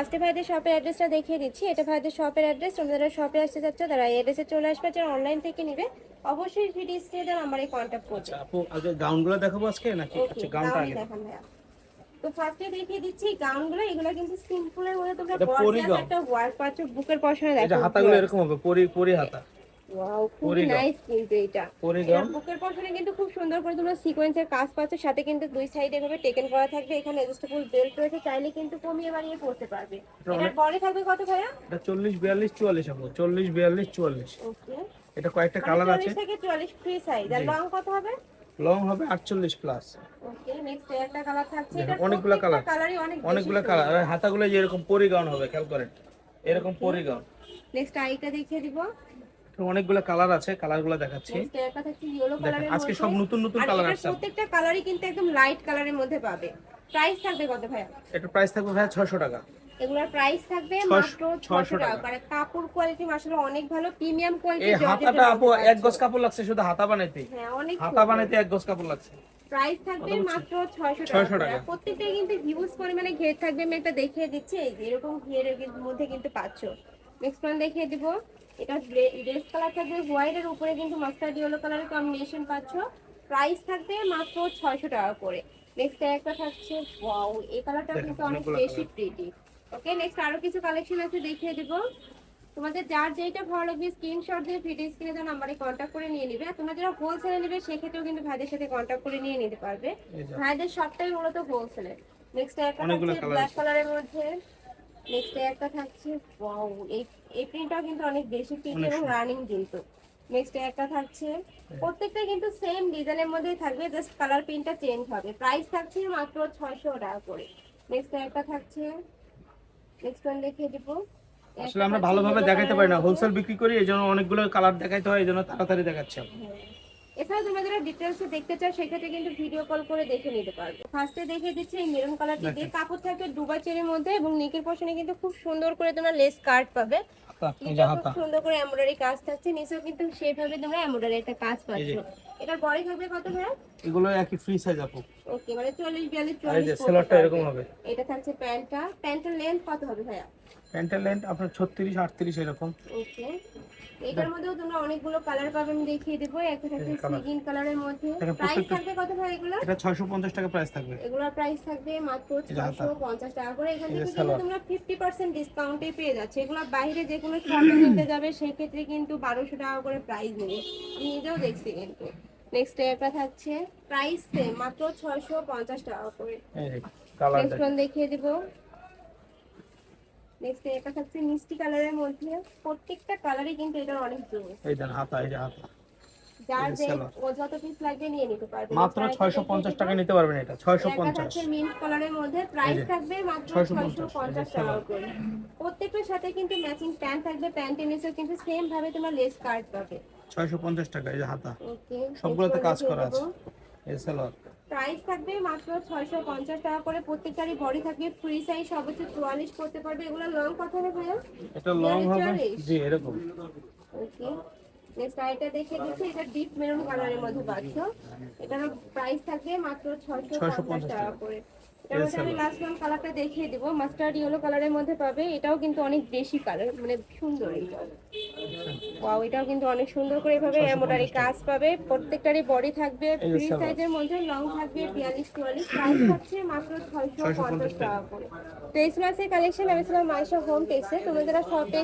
ফার্স্টে ভাইদের শপের অ্যাড্রেসটা দেখিয়ে দিচ্ছি। এটা ভাইদের শপের অ্যাড্রেস। তোমরা যারা শপে আসতে চাচ্ছ তারা এই অ্যাড্রেসে চলে আসবে। যারা অনলাইন থেকে নিবে অবশ্যই ভিডিও স্ক্রিনে নাম্বারে কন্ট্যাক্ট করবে। আচ্ছা আপু আগে গাউনগুলো দেখাবো আজকে নাকি? আচ্ছা গাউনটা আগে দেখান ভাইয়া। তো ফার্স্টে দেখিয়ে দিচ্ছি গাউনগুলো এগুলো কিন্তু সিম্পলের মধ্যে তোমরা gown। একটা ওয়ার্ক পাচ্ছ বুকের পশনে দেখো। এটা হাতাগুলো এরকম হবে পরি পরি হাতা ওয়াও খুব নাইস কিন্তু এটা। পরি এর গাউন বুকের পশনে কিন্তু খুব সুন্দর করে তোমরা সিকোয়েন্সের কাজ পাচ্ছ। সাথে কিন্তু দুই সাইডে এভাবে টেকেন করা থাকবে। এখানে এডজাস্টেবল বেল্ট রয়েছে। চাইলে কিন্তু কমিয়ে বাড়িয়ে পড়তে পারবে। এটার পরে থাকবে কত ভাইয়া? এটা ওকে কয়েকটা কালার আছে। 40 থেকে 44 ফ্রি সাইজ আর লং কত হবে? লং হবে আটচল্লিশ প্লাস ওকে নেক্সট একটা কালার থাকছে। এটা অনেকগুলো colour। কালারই অনেক অনেকগুলো কালার আর হাতাগুলো যে এরকম পরি হবে খেয়াল করেন। এরকম পরি গাউন নেক্সট আইটা দেখিয়ে দিব। অনেকগুলো কালার আছে কালারগুলো দেখাচ্ছি। আজকে সব নতুন নতুন কালার আসছে। প্রত্যেকটা কালারই কিন্তু একদম লাইট কালারের মধ্যে পাবে। প্রাইস থাকবে কত ভাইয়া? এটা প্রাইস থাকবে ভাই ছশো টাকা। এগুলোর প্রাইস থাকবে মাত্র 600 টাকা। কাপড় কোয়ালিটি মাশাআল্লাহ অনেক ভালো প্রিমিয়াম এই কোয়ালিটি হাতাটা আপু এক গজ কাপড় লাগছে শুধু হাতা বানাইতে। হ্যাঁ অনেক হাতা বানাইতে এক গজ কাপড় লাগছে। প্রাইস থাকবে মাত্র 600 600 টাকা। প্রত্যেকটা কিন্তু হিউজ পরিমাণে ঘের থাকবে আমি একটা দেখিয়ে দিচ্ছি। এই এরকম ঘেরের মধ্যে কিন্তু পাচ্ছ। নেক্সট ওয়ান দেখিয়ে দিব। এটা ড্রেস কালার থাকবে। হোয়াইটের উপরে কিন্তু মাস্টার্ড ইয়েলো কালারের কম্বিনেশন পাচ্ছ। প্রাইস থাকবে মাত্র 600 টাকা করে। নেক্সট একটা থাকছে ওয়াও এই কালারটা কিন্তু অনেক বেশি প্রিটি ওকে নেক্সট আরও কিছু কালেকশন আছে দেখিয়ে দিব। তোমাদের যার যেটা ভালো লাগবে স্ক্রিনশট দিয়ে ভিডিও স্ক্রিনে দেওয়া নাম্বারে কন্ট্যাক্ট করে নিয়ে নিবে। আর তোমরা যারা হোলসেলে নেবে সেক্ষেত্রেও কিন্তু ভাইদের সাথে কন্ট্যাক্ট করে নিয়ে নিতে পারবে। ভাইদের সবটাই মূলত হোলসেলে নেক্সট একটা ব্ল্যাক কালারের মধ্যে। নেক্সট একটা থাকছে ওয়াও এই এই প্রিন্টটাও কিন্তু অনেক বেশি প্রিন্ট এবং রানিং কিন্তু। নেক্সট একটা থাকছে প্রত্যেকটা কিন্তু সেম ডিজাইনের মধ্যেই থাকবে জাস্ট কালার প্রিন্টটা চেঞ্জ হবে। প্রাইস থাকছে মাত্র 600 টাকা করে। নেক্সট একটা থাকছে নেক্সট ওয়ান দেখিয়ে দিব। আসলে আমরা ভালোভাবে দেখাতে পারি না। হোলসেল বিক্রি করি এই জন্য অনেকগুলো কালার দেখাইতে হয় এই জন্য তাড়াতাড়ি দেখাচ্ছি। এছাড়া তোমরা যারা ডিটেলসে দেখতে চাও সেক্ষেত্রে কিন্তু ভিডিও কল করে দেখে নিতে পারবে। ফার্স্টে দেখে দিচ্ছি এই মেরুন কালারটি দিয়ে কাপড় থাকবে দুবাই চেরির মধ্যে এবং নিকের পশনে কিন্তু খুব সুন্দর করে তোমরা লেস কাট পাবে। খুব সুন্দর করে এমব্রয়ডারি কাজ থাকছে। নিচেও কিন্তু সেভাবে তোমরা এমব্রয়ডারি একটা কাজ পাচ্ছ। এটার বডি থাকবে কত এগুলো একই ফ্রি সাইজ আপু। ওকে মানে এই যে সেলরটা এরকম হবে। এটা থাকছে প্যান্টটা। প্যান্টের লেন্থ কত হবে ভাইয়া? প্যান্টের লেন্থ আপনার ছত্রিশ আটত্রিশ এরকম। ওকে এটার মধ্যেও তোমরা অনেকগুলো কালার পাবে আমি দেখিয়ে দেবো। একটা থাকছে এই সিগিন কালারের মধ্যে। প্রাইস থাকবে কত ভাই এগুলো? এটা ছয়শো পঞ্চাশ টাকা প্রাইস থাকবে। এগুলোর প্রাইস থাকবে মাত্র এই যে হাতা। ছশো পঞ্চাশ টাকা করে। এখান থেকে কিন্তু তোমরা ফিফটি পার্সেন্ট ডিসকাউন্টে পেয়ে যাচ্ছে। এগুলো বাইরে যে কোনো শপে কিনতে যাবে সেক্ষেত্রে কিন্তু বারোশো টাকা করে প্রাইস নেবে। আমি নিজেও দেখছি কিন্তু। নেক্সট একটা থাকছে প্রাইস মাত্র ছয়শো পঞ্চাশ টাকা করে। কালার দেখিয়ে দিব। নেক্সট এটা থাকছে মিষ্টি কালারের মধ্যে প্রত্যেকটা কালারই কিন্তু এটার অনেক জোর এই দেন হাতা এই যে হাতা। যার যে যে সালোয়ার। ও যত পিস লাগবে নিয়ে নিতে পারবে। মাত্র ছয়শো পঞ্চাশ টাকা নিতে পারবেন এটা ছয়শো একটা থাকছে মিন্ট কালারের মধ্যে। প্রাইস থাকবে মাত্র 650 650 টাকা করে। প্রত্যেকটার সাথে কিন্তু ম্যাচিং প্যান্ট থাকবে প্যান্টের নিচেও কিন্তু সেম ভাবে তোমরা লেস কাট পাবে। ছয়শো পঞ্চাশ টাকা এই যে হাতা। ওকে সবগুলোতে কাজ করা আছে। এই সেলর প্রাইস থাকবে মাত্র 650 টাকা করে। প্রত্যেকটারই বডি থাকবে। ফ্রি সাইজ সর্বোচ্চ 44 করতে পারবে। এগুলো লং কত হবে ভাইয়া? এটা লং হবে। জি এরকম। ওকে নেক্সট আইটা দেখে দিচ্ছি। এটা ডিপ মেরুন কালারের মধ্যে পাচ্ছ। এটার প্রাইস থাকবে মাত্র 650 টাকা। করে। এটার মধ্যে আমি লাস্ট ওয়ান কালারটা দেখিয়ে দিব। মাস্টার্ড ইয়েলো কালারের মধ্যে পাবে। এটাও কিন্তু অনেক বেশি কালার মানে সুন্দর এটাও ওয়াও এটাও কিন্তু অনেক সুন্দর করে এভাবে এমব্রয়ডারি কাজ পাবে। প্রত্যেকটারই বডি থাকবে ফ্রি সাইজের মধ্যে লং থাকবে 42 44 প্রাইস থাকছে মাত্র 650 টাকা। করে। কালেকশন আমি ছিলাম মাইশা হোম টেক্সে তোমরা যারা শপে